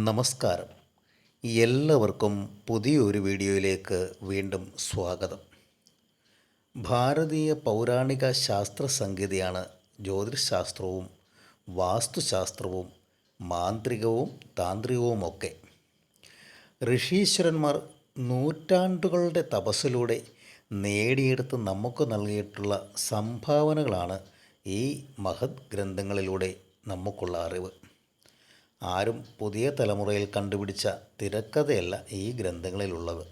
നമസ്കാരം. എല്ലാവർക്കും പുതിയൊരു വീഡിയോയിലേക്ക് വീണ്ടും സ്വാഗതം. ഭാരതീയ പൗരാണിക ശാസ്ത്ര സംഗീതയാണ് ജ്യോതിശാസ്ത്രവും വാസ്തുശാസ്ത്രവും മാന്ത്രികവും താന്ത്രികവുമൊക്കെ. ഋഷീശ്വരന്മാർ നൂറ്റാണ്ടുകളുടെ തപസ്സിലൂടെ നേടിയെടുത്ത് നമുക്ക് നൽകിയിട്ടുള്ള സംഭാവനകളാണ് ഈ മഹത് ഗ്രന്ഥങ്ങളിലൂടെ നമുക്കുള്ള അറിവ്. ആരും പുതിയ തലമുറയിൽ കണ്ടുപിടിച്ച തിരക്കഥയല്ല ഈ ഗ്രന്ഥങ്ങളിലുള്ളത്.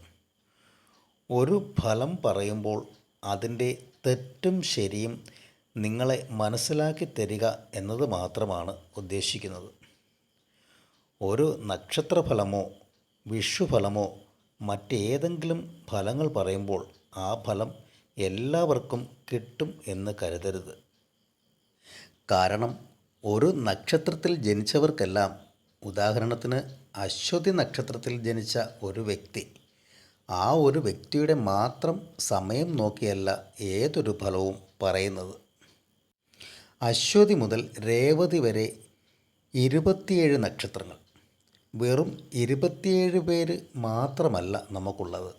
ഒരു ഫലം പറയുമ്പോൾ അതിന്റെ തെറ്റും ശരിയും നിങ്ങളെ മനസ്സിലാക്കി തരിക എന്നത് മാത്രമാണ് ഉദ്ദേശിക്കുന്നത്. ഒരു നക്ഷത്രഫലമോ വിഷുഫലമോ മറ്റേതെങ്കിലും ഫലങ്ങൾ പറയുമ്പോൾ ആ ഫലം എല്ലാവർക്കും കിട്ടും എന്ന് കരുതരുത്. കാരണം ഒരു നക്ഷത്രത്തിൽ ജനിച്ചവർക്കെല്ലാം ഉദാഹരണത്തിന് അശ്വതി നക്ഷത്രത്തിൽ ജനിച്ച ഒരു വ്യക്തി ആ ഒരു വ്യക്തിയുടെ മാത്രം സമയം നോക്കിയല്ല ഏതൊരു ഫലവും പറയുന്നത്. അശ്വതി മുതൽ രേവതി വരെ ഇരുപത്തിയേഴ് നക്ഷത്രങ്ങൾ വെറും ഇരുപത്തിയേഴ് പേര് മാത്രമല്ല നമുക്കുള്ളത്.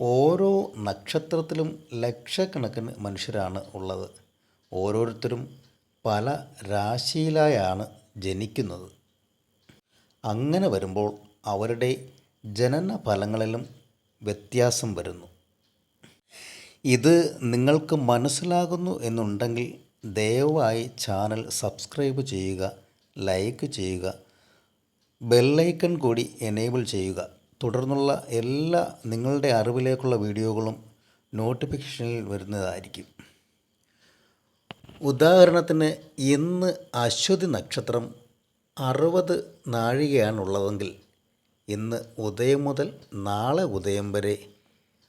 ഓരോ നക്ഷത്രത്തിലും ലക്ഷക്കണക്കിന് മനുഷ്യരാണ് ഉള്ളത്. ഓരോരുത്തരും പല രാശിയിലായാണ് ജനിക്കുന്നത്. അങ്ങനെ വരുമ്പോൾ അവരുടെ ജനന ഫലങ്ങളിലും വ്യത്യാസം വരുന്നു. ഇത് നിങ്ങൾക്ക് മനസ്സിലാകുന്നു എന്നുണ്ടെങ്കിൽ ദയവായി ചാനൽ സബ്സ്ക്രൈബ് ചെയ്യുക ലൈക്ക് ചെയ്യുക ബെല്ലൈക്കൺ കൂടി എനേബിൾ ചെയ്യുക. തുടർന്നുള്ള എല്ലാ നിങ്ങളുടെ അറിവിലേക്കുള്ള വീഡിയോകളും നോട്ടിഫിക്കേഷനിൽ വരുന്നതായിരിക്കും. ഉദാഹരണത്തിന് ഇന്ന് അശ്വതി നക്ഷത്രം അറുപത് നാഴികയാണുള്ളതെങ്കിൽ ഇന്ന് ഉദയം മുതൽ നാളെ ഉദയം വരെ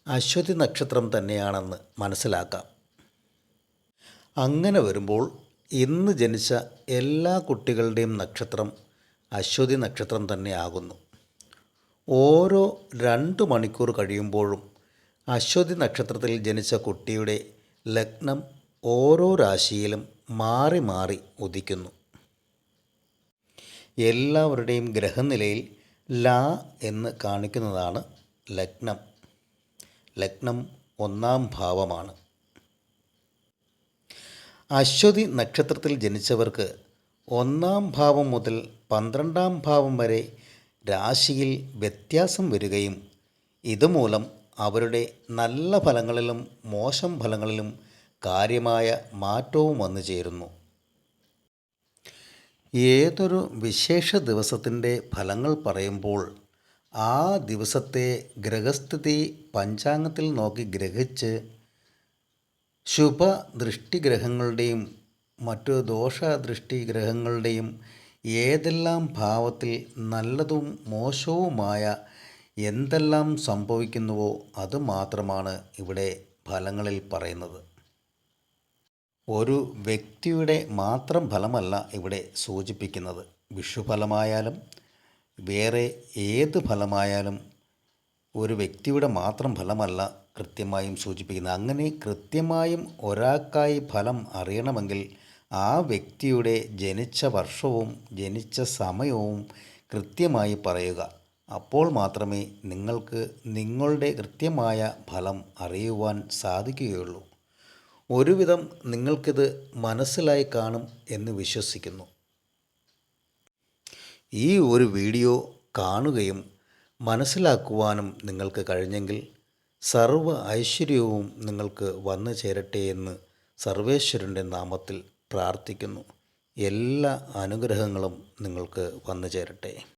അശ്വതി നക്ഷത്രം തന്നെയാണെന്ന് മനസ്സിലാക്കാം. അങ്ങനെ വരുമ്പോൾ ഇന്ന് ജനിച്ച എല്ലാ കുട്ടികളുടെയും നക്ഷത്രം അശ്വതി നക്ഷത്രം തന്നെ തന്നെയാകുന്നു ഓരോ രണ്ട് മണിക്കൂർ കഴിയുമ്പോഴും അശ്വതി നക്ഷത്രത്തിൽ ജനിച്ച കുട്ടിയുടെ ലഗ്നം ഓരോ രാശിയിലും മാറി മാറി ഉദിക്കുന്നു. എല്ലാവരുടെയും ഗ്രഹനിലയിൽ ലാ എന്ന് കാണിക്കുന്നതാണ് ലഗ്നം. ലഗ്നം ഒന്നാം ഭാവമാണ്. അശ്വതി നക്ഷത്രത്തിൽ ജനിച്ചവർക്ക് ഒന്നാം ഭാവം മുതൽ പന്ത്രണ്ടാം ഭാവം വരെ രാശിയിൽ വ്യത്യാസം വരികയും ഇതുമൂലം അവരുടെ നല്ല ഫലങ്ങളിലും മോശം ഫലങ്ങളിലും കാര്യമായ മാറ്റവും വന്നു ചേരുന്നു. ഏതൊരു വിശേഷ ദിവസത്തിന്റെ ഫലങ്ങൾ പറയുമ്പോൾ ആ ദിവസത്തെ ഗ്രഹസ്ഥിതി പഞ്ചാംഗത്തിൽ നോക്കി ഗ്രഹിച്ച് ശുഭ ദൃഷ്ടിഗ്രഹങ്ങളുടെയും മറ്റു ദോഷദൃഷ്ടിഗ്രഹങ്ങളുടെയും ഏതെല്ലാം ഭാവത്തിൽ നല്ലതും മോശവുമായ എന്തെല്ലാം സംഭവിക്കുന്നുവോ അത് മാത്രമാണ് ഇവിടെ ഫലങ്ങളിൽ പറയുന്നത്. ഒരു വ്യക്തിയുടെ മാത്രം ഫലമല്ല ഇവിടെ സൂചിപ്പിക്കുന്നത്. വിഷുഫലമായാലും വേറെ ഏത് ഫലമായാലും ഒരു വ്യക്തിയുടെ മാത്രം ഫലമല്ല കൃത്യമായും സൂചിപ്പിക്കുന്നത്. അങ്ങനെ കൃത്യമായും ഒരാൾക്കായി ഫലം അറിയണമെങ്കിൽ ആ വ്യക്തിയുടെ ജനിച്ച വർഷവും ജനിച്ച സമയവും കൃത്യമായി പറയുക. അപ്പോൾ മാത്രമേ നിങ്ങൾക്ക് നിങ്ങളുടെ കൃത്യമായ ഫലം അറിയുവാൻ സാധിക്കുകയുള്ളൂ. ഒരുവിധം നിങ്ങൾക്കിത് മനസ്സിലായി കാണും എന്ന് വിശ്വസിക്കുന്നു. ഈ ഒരു വീഡിയോ കാണുകയും മനസ്സിലാക്കുവാനും നിങ്ങൾക്ക് കഴിഞ്ഞെങ്കിൽ സർവ ഐശ്വര്യവും നിങ്ങൾക്ക് വന്നു ചേരട്ടെ എന്ന് സർവേശ്വരന്റെ നാമത്തിൽ പ്രാർത്ഥിക്കുന്നു. എല്ലാ അനുഗ്രഹങ്ങളും നിങ്ങൾക്ക് വന്നു ചേരട്ടെ.